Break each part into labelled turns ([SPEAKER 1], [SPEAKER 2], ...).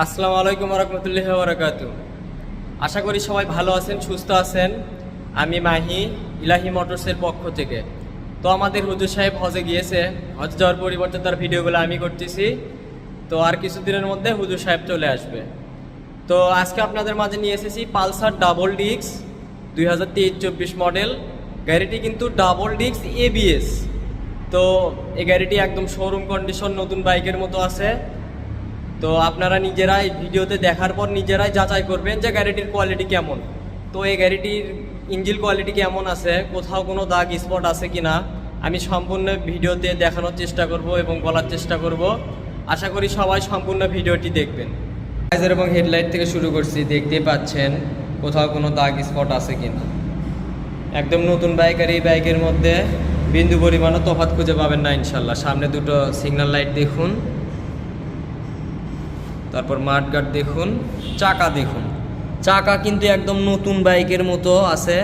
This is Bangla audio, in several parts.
[SPEAKER 1] আসসালামু আলাইকুম রহমতুল্লাহ বরাকাত আশা করি সবাই ভালো আছেন, সুস্থ আছেন। আমি মাহি, ইলাহি মোটরসের পক্ষ থেকে। তো আমাদের হুজুর সাহেব হজে গিয়েছে। হজ যাওয়ার পরিবর্তে তার ভিডিওগুলো আমি করতেছি। তো আর কিছুদিনের মধ্যে হুজুর সাহেব চলে আসবে। তো আজকে আপনাদের মাঝে নিয়ে এসেছি পালসার ডাবল ডিক্স দুই হাজার তেইশ চব্বিশ মডেল। গাড়িটি কিন্তু ডাবল ডিক্স এবিএস তো এই গাড়িটি একদম শোরুম কন্ডিশন নতুন বাইকের মতো আছে। তো আপনারা নিজেরাই ভিডিওতে দেখার পর নিজেরাই যাচাই করবেন যে গাড়িটির কোয়ালিটি কেমন। তো এই গাড়িটির ইঞ্জিল কোয়ালিটি কেমন আছে, কোথাও কোনো দাগ স্পট আছে কি না আমি সম্পূর্ণ ভিডিওতে দেখানোর চেষ্টা করব এবং বলার চেষ্টা করব। আশা করি সবাই সম্পূর্ণ ভিডিওটি দেখবেন। লাইজার এবং হেডলাইট থেকে শুরু করছি দেখতে পাচ্ছেন কোথাও কোনো দাগ স্পট আছে কি না একদম নতুন বাইক আর এই বাইকের মধ্যে বিন্দু পরিমাণও তফাৎ খুঁজে পাবেন না ইনশাল্লাহ। সামনে দুটো সিগন্যাল লাইট দেখুন। তারপর মাঠগার্ড দেখুন, চাকা দেখুন। চাকা কিন্তু একদম নতুন বাইকের মতো আছে।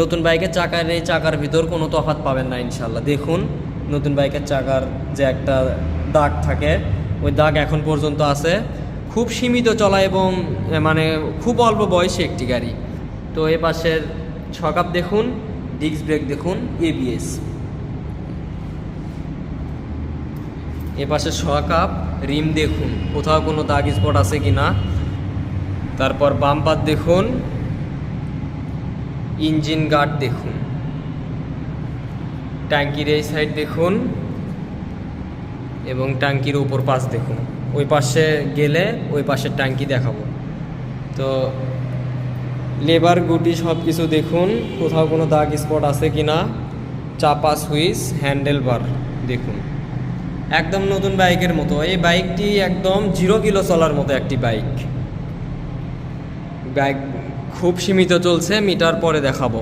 [SPEAKER 1] নতুন বাইকের চাকার, এই চাকার ভিতর কোনো তফাৎ পাবেন না ইনশাল্লাহ দেখুন, নতুন বাইকের চাকার যে একটা দাগ থাকে, ওই দাগ এখন পর্যন্ত আছে। খুব সীমিত চলা এবং মানে খুব অল্প বয়সী একটি গাড়ি। তো এ পাশের ছকাপ দেখুন, ডিস্ক ব্রেক দেখুন এবিএস এ পাশে কাপ, রিম দেখুন, কোথাও কোনো দাগ স্পট আছে কি না তারপর বাম্পার দেখুন, ইঞ্জিন গার্ড দেখুন। ট্যাঙ্কির এই সাইড দেখুন এবং ট্যাঙ্কির উপর পাশ দেখুন। ওই পাশে গেলে ওই পাশের ট্যাঙ্কি দেখাবো। তো লেবার, গুটি সব কিছু দেখুন, কোথাও কোনো দাগ স্পট আছে কি না চাপা সুইচ, হ্যান্ডেল বার দেখুন। একদম নতুন বাইকের মতো। এই বাইকটি একদম জিরো কিলো চলার মতো একটি বাইক। বাইক খুব সীমিত চলছে, মিটার পরে দেখাবো।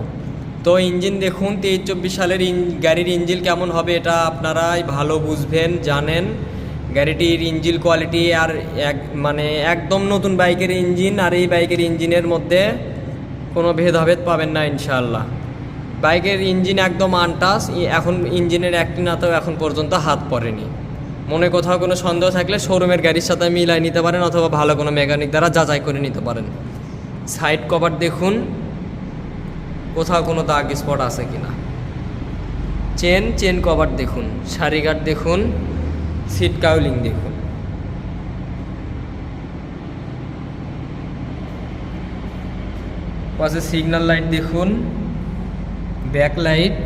[SPEAKER 1] তো ইঞ্জিন দেখুন, তেইশ চব্বিশ সালের গাড়ির ইঞ্জিন কেমন হবে এটা আপনারাই ভালো বুঝবেন, জানেন। গাড়িটির ইঞ্জিন কোয়ালিটি আর এক মানে একদম নতুন বাইকের ইঞ্জিন আর এই বাইকের ইঞ্জিনের মধ্যে কোনো ভেদাভেদ পাবেন না, ইনশাআল্লাহ। বাইকের ইঞ্জিন একদম আনটাস এখন ইঞ্জিনের একটি নাতেও এখন পর্যন্ত হাত পড়েনি। মনে কোথাও কোনো সন্দেহ থাকলে শোরুমের গাড়ির সাথে মিলাই নিতে পারেন অথবা ভালো কোনো মেকানিক দ্বারা যাচাই করে নিতে পারেন। সাইড কভার দেখুন, কোথাও কোনো দাগ স্পট আছে কি না চেন চেন কভার দেখুন সারিগার্ড দেখুন সিট কাউলিং দেখুন। পাশে সিগন্যাল লাইট দেখুন ব্যাক লাইট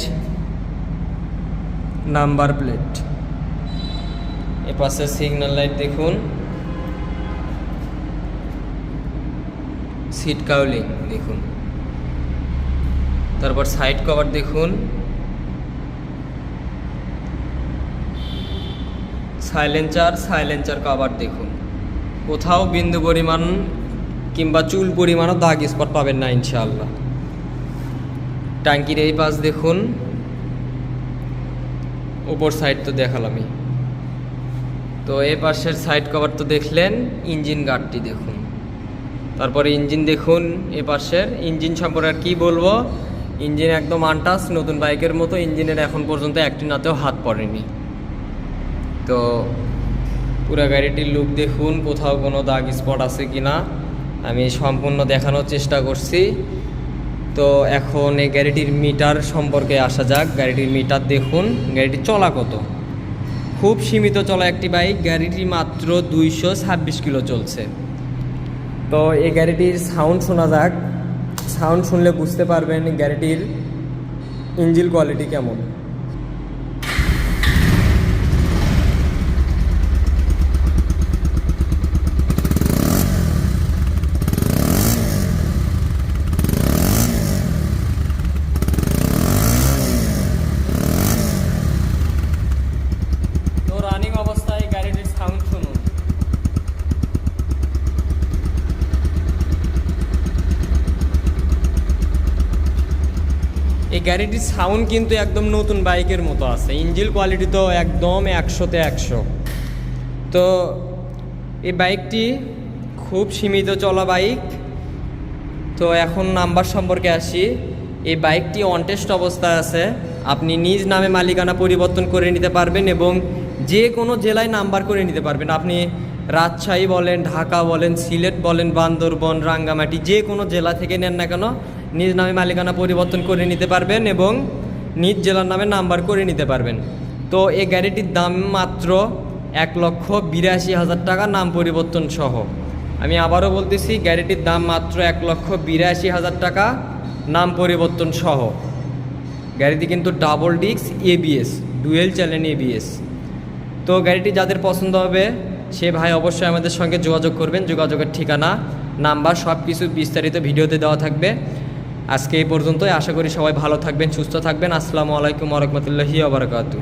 [SPEAKER 1] নাম্বার প্লেট পাশে সিগন্যাল লাইট দেখুন। সিট কাউলিং দেখুন। তারপর সাইড কভার দেখুন। সাইলেন্সার সাইলেন্সার কভার দেখুন। কোথাও বিন্দু পরিমাণ কিংবা চুল পরিমাণও দাগ স্পট পাবেন না, ইনশাআল্লাহ। ট্যাঙ্কির এই পাশ দেখুন। উপর সাইড তো দেখালামই। তো এই পাশের সাইড কভার তো দেখলেন ইঞ্জিন গার্ডটি দেখুন। তারপরে ইঞ্জিন দেখুন, এ পাশের। ইঞ্জিন সম্পর্কে আর কী বলব? ইঞ্জিন একদম আনটাস নতুন বাইকের মতো। ইঞ্জিনের এখন পর্যন্ত একটি নাতেও হাত পড়েনি। তো পুরো গাড়িটির লুক দেখুন, কোথাও কোনো দাগ স্পট আছে কি না আমি সম্পূর্ণ দেখানোর চেষ্টা করছি। তো এখন এই গাড়িটির মিটার সম্পর্কে আসা যাক। গাড়িটির মিটার দেখুন, গাড়িটি চলা কত? খুব সীমিত চলা একটি বাইক, গাড়িটি মাত্র দুইশো ছাব্বিশ কিলো চলছে। তো এই গাড়িটির সাউন্ড শোনা যাক। সাউন্ড শুনলে বুঝতে পারবেন গাড়িটির ইঞ্জিন কোয়ালিটি কেমন। রানিং অবস্থায় গাড়িটির সাউন্ড শুনুন। এই গাড়িটির সাউন্ড কিন্তু একদম নতুন বাইকের মতো আছে। ইঞ্জিল কোয়ালিটি তো একদম একশোতে একশো। তো এই বাইকটি খুব সীমিত চলা বাইক। তো এখন নাম্বার সম্পর্কে আসি। এই বাইকটি অনটেস্ট অবস্থায় আছে। আপনি নিজ নামে মালিকানা পরিবর্তন করে নিতে পারবেন এবং যে কোনো জেলায় নাম্বার করে নিতে পারবেন। আপনি রাজশাহী বলেন, ঢাকা বলেন, সিলেট বলেন, বান্দরবন, রাঙ্গামাটি যে কোনো জেলা থেকে নেন না কেন, নিজ নামে মালিকানা পরিবর্তন করে নিতে পারবেন এবং নিজ জেলার নামে নাম্বার করে নিতে পারবেন। তো এই গাড়িটির দাম মাত্র এক লক্ষ বিরাশি হাজার টাকা, নাম পরিবর্তন সহ। আমি আবারও বলতেছি, গাড়িটির দাম মাত্র এক লক্ষ বিরাশি হাজার টাকা, নাম পরিবর্তন সহ। গাড়িটি কিন্তু double disc ABS dual channel ABS তো গাড়িটি যাদের পছন্দ হবে, সে ভাই অবশ্যই আমাদের সঙ্গে যোগাযোগ করবেন। যোগাযোগের ঠিকানা, নাম্বার সব কিছু বিস্তারিত ভিডিওতে দেওয়া থাকবে। আজকে এই পর্যন্তই। আশা করি সবাই ভালো থাকবেন, সুস্থ থাকবেন। আসসালামু আলাইকুম রহমতুল্লাহি আবরকাতু